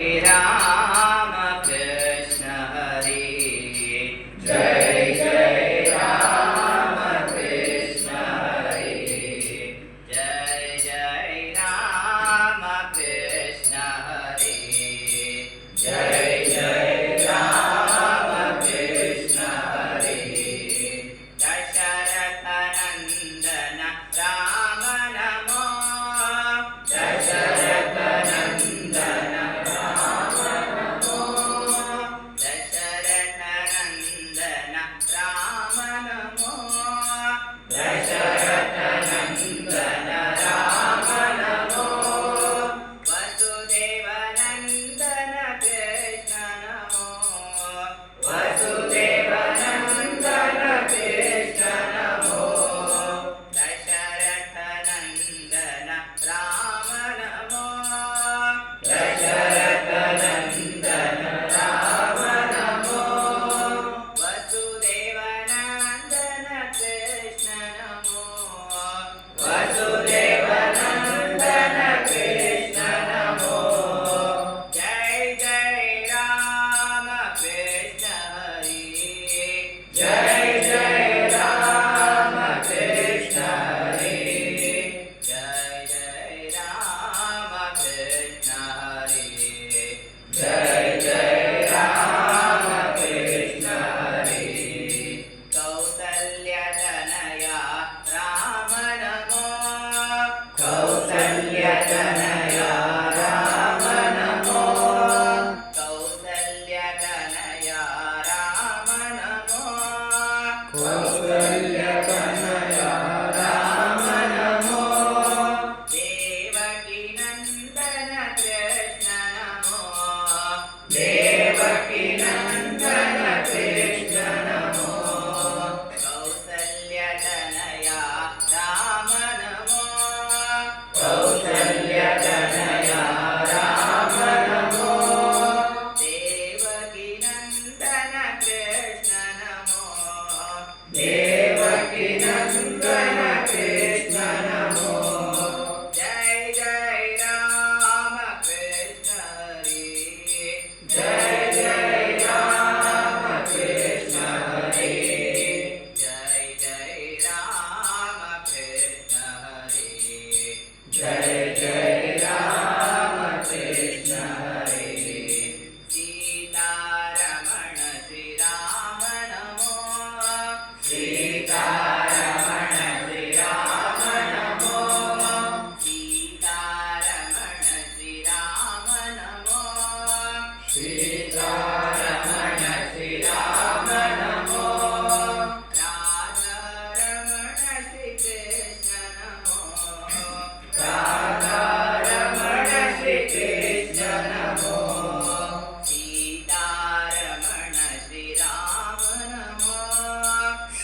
Ram see.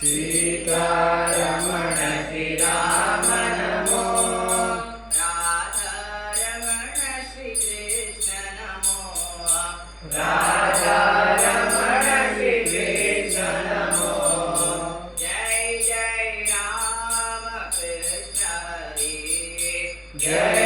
Sitaramana Srirama Namo Radha Ramana Srikrishna Namo. Radha Ramana Srikrishna Namo Jaya Jaya Rama Krishna Hari. Jaya